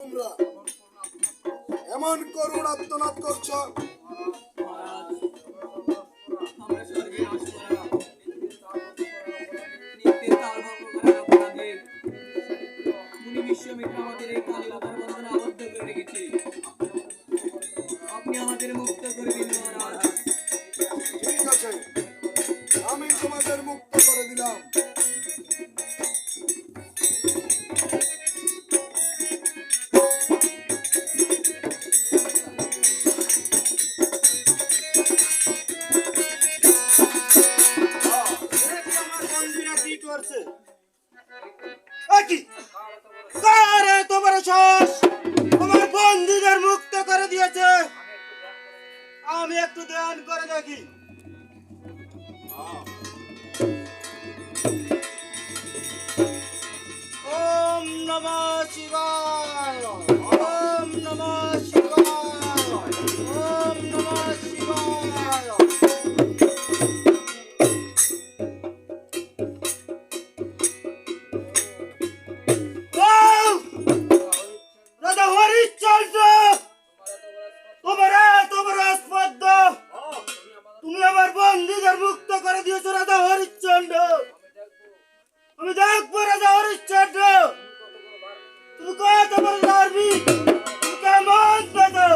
তোমরা এমন করুণ আত্মনাদ করছ। আমাদের এই কালিলতার আবদ্ধ করে রেখেছে। নমঃ শিবায়। তুমি আমার বন্ধুদের মুক্ত করে দিয়েছ রাজা হরিশ্চন্দ্র আমি দেখব রাজা হরিশ্চন্দ্র তুমি কত বড় ধার্মিক তুমি কেমন বেদো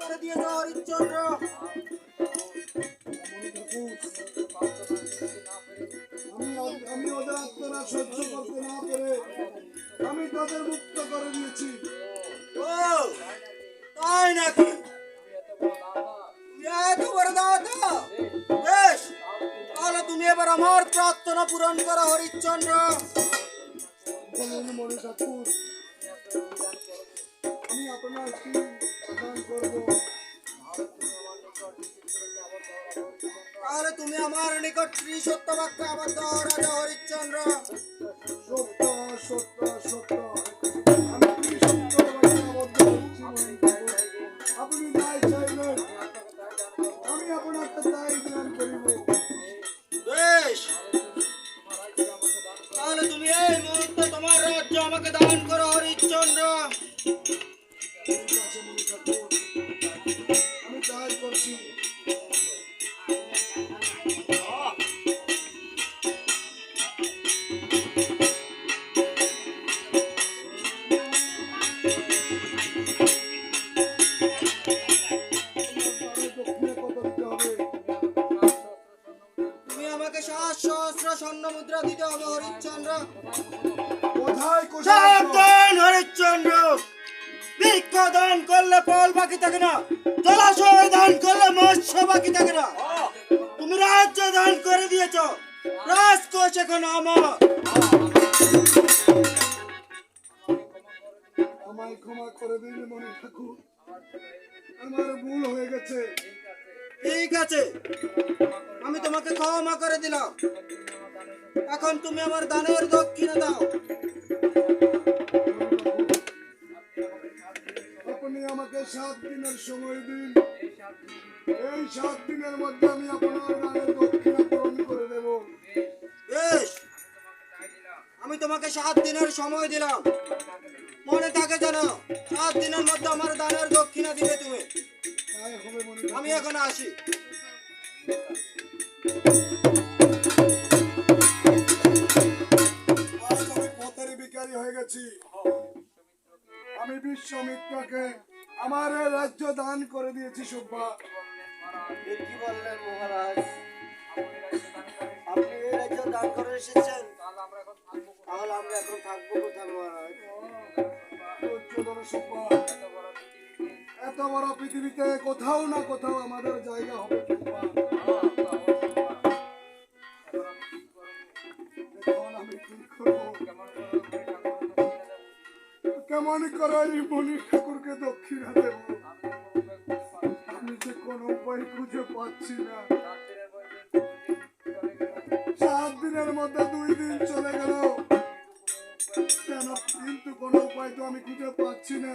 করে দিয়েছ হরিশ্চন্দ্র। আমি আমি ওদের আত্মনা সহ্য করতে না পেরে আমি তাদের মুক্ত করে দিয়েছি। ও তাই নাকি? এত বড় দাদা বেশ তাহলে তুমি এবার আমার প্রার্থনা পূরণ করো হরিশ্চন্দ্র। বলুন আমি আপনার কি প্রদান করব। তাহলে তুমি আমার নিকট শ্রী সত্য বাক্য হও, রাজা হরিশ্চন্দ্র। সত্য সত্য সত্য। আমি কি সত্য বাক্যে আবদ্ধ দক্ষিণে কত দিতে হবে? তুমি আমাকে সাত সহস্র স্বর্ণ মুদ্রা দিতে হবে হরিশ্চন্দ্র। কোথায় কোথায় হরিশ্চন্দ্র। বৃক্ষ দান করলে ফল বাকি থাকে না জলাশয় দান করলে মৎস্য বাকি থাকে না। তুমি রাজ্য দান করে দিয়েছ রাজকোষ এখন আমার। আমায় ক্ষমা করে দিন মনে ঠাকুর। আমার ভুল হয়ে গেছে। ঠিক আছে। আমি তোমাকে ক্ষমা করে দিলাম। এখন তুমি আমার দানের দক্ষিণে দাও। আপনি আমাকে সাত দিনের সময় দিন। এই সাত দিনের মধ্যে আমি আপনার গানের দক্ষিণা পূরণ করে দেব। বেশ। আমি তোমাকে সাত দিনের সময় দিলাম। মনে থাকে যেন সাত দিনের মধ্যে আমার দানের দক্ষিণা দিবে তুমি। আমি এখন আসি। আমি পথের বিকারী হয়ে গেছি। আমি বিশ্বমিত্রকে আমার রাজ্য দান করে দিয়েছি সুব্বা। কি বললেন মহারাজ? আপনি এই রাজ্য দান করে এসেছেন? তাহলে আমরা এখন থাকব কোথায় মহারাজ? সুব্বা। এত বড় পৃথিবীতে কোথাও না কোথাও আমাদের জায়গা হবে। কেমন করে এই ঠাকুরকে দক্ষিণা দেব? আমি যে কোনো উপায় খুঁজে পাচ্ছি না। সাত দিনের মধ্যে দুই দিন চলে গেল। কেন? কিন্তু কোনো উপায় তো আমি খুঁজে পাচ্ছি না।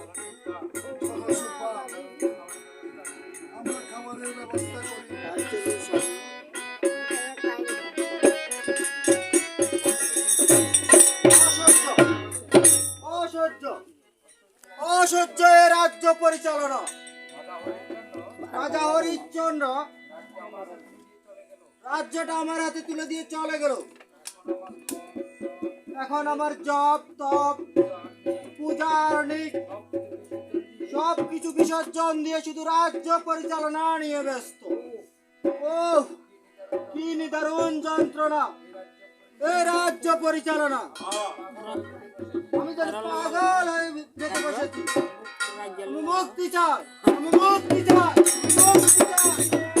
অসহ্য এ রাজ্য পরিচালনা। রাজা হরিশ্চন্দ্র রাজ্যটা আমার হাতে তুলে দিয়ে চলে গেল এখন আমার জপ, তপ, পূজা সব কিছু বিসর্জন দিয়ে শুধু রাজ্য পরিচালনা নিয়ে ব্যস্ত। ও, কি নিদারুণ যন্ত্রণা। এ রাজ্য পরিচালনা। আমি যেন পাগল হয়ে যেতে বসেছি। মুক্তি চাই মুক্তি চাই মুক্তি চাই।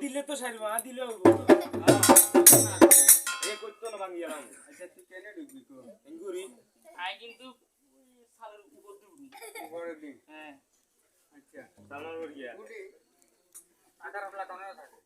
দিলে তো সারবা দিলে এ করতো না ভাঙিয়া রাম আচ্ছা তুই কেন ঢুকবি তো? আই কিন্তু সালের উপর দিবি উপরে দিন হ্যাঁ। আচ্ছা। গিয়া আধার থাকে।